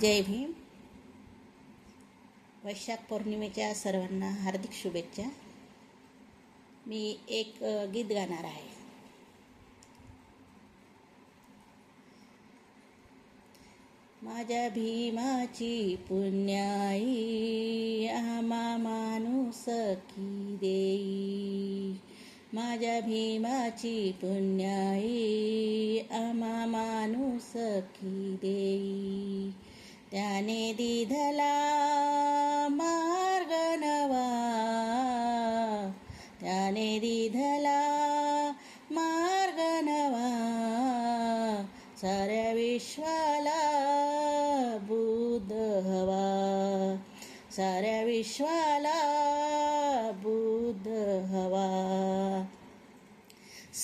जय भीम. वैशाख पौर्णिमेच्या सर्वांना हार्दिक शुभेच्छा. मी एक गीत गाणार आहे. माझ्या भीमाची पुण्याई आमा माणूस की देई. माझ्या भीमाची पुण्याई आमा माणूस की देई. त्याने दिधला मार्ग नवा. त्याने दिधला मार्ग नवा. साऱ्या विश्वाला बुद्ध हवा. साऱ्या विश्वाला बुद्ध हवा.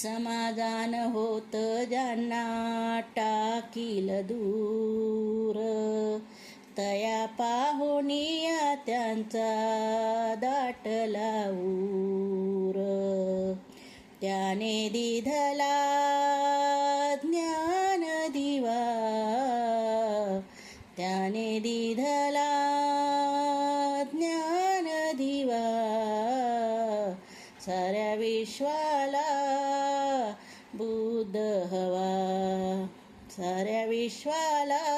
समाधान होत ज्यांना टाकील दूर. तया पाहुनिया त्यांचा दाटला ऊर त्याने दिधला ज्ञान दिवा. त्याने दिधला ज्ञान दिवा. साऱ्या विश्वाला बुद्ध हवा. साऱ्या विश्वाला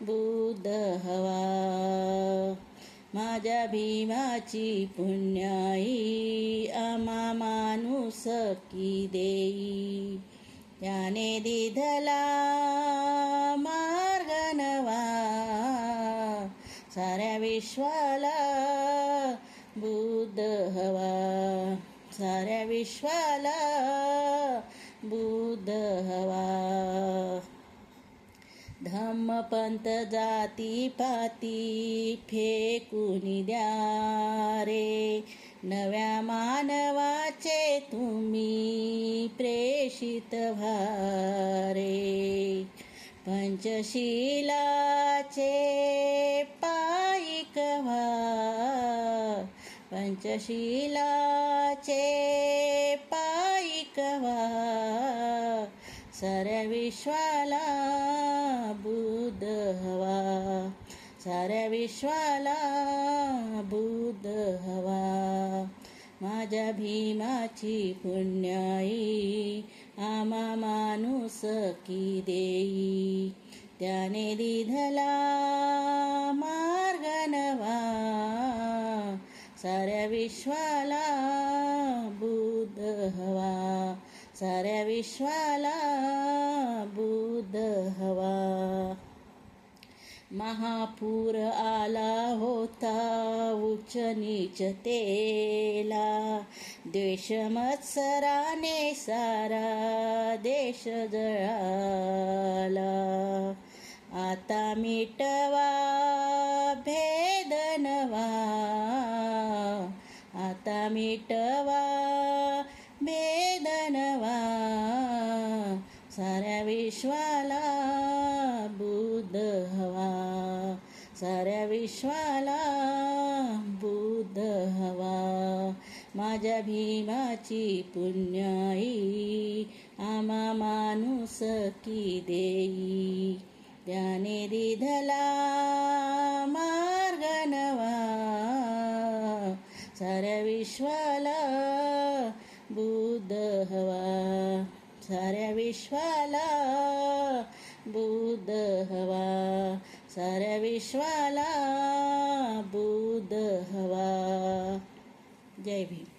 बुद्ध हवा माझ्या भीमाची पुण्याई आमा माणूस की देई. त्याने दिधला मार्ग नवा. साऱ्या विश्वाला बुद्ध हवा साऱ्या विश्वाला बुद्ध हवा धम्मपंत जाती पाती फेकून द्या रे नव्या मानवाचे तुम्ही प्रेषित भारे पंचशीलाचे पायिक व्हा. पंचशीलाचे पायिक व्हा. साऱ्या विश्वाला बुद्ध हवा साऱ्या विश्वाला बुद्ध हवा माझ्या भीमाची पुण्याई आमा माणूस की देई. त्याने दिधला मार्ग नवा साऱ्या विश्वाला बुद्ध हवा साऱ्या विश्वाला बु महापूर आला होता उच्च नीच तेला. द्वेष मत्सराने सारा देश जळाला. आता मिटवा भेद नवा. आता मिटवा भेद नवा. साऱ्या विश्वाला विश्वाला बुद्ध हवा माझ्या भीमाची पुण्याई आमा माणूस की देई त्याने दिधला मार्ग नवा साऱ्या विश्वाला बुद्ध हवा साऱ्या विश्वाला बुद्ध हवा साऱ्या विश्वाला बुध हवा. जय भीम.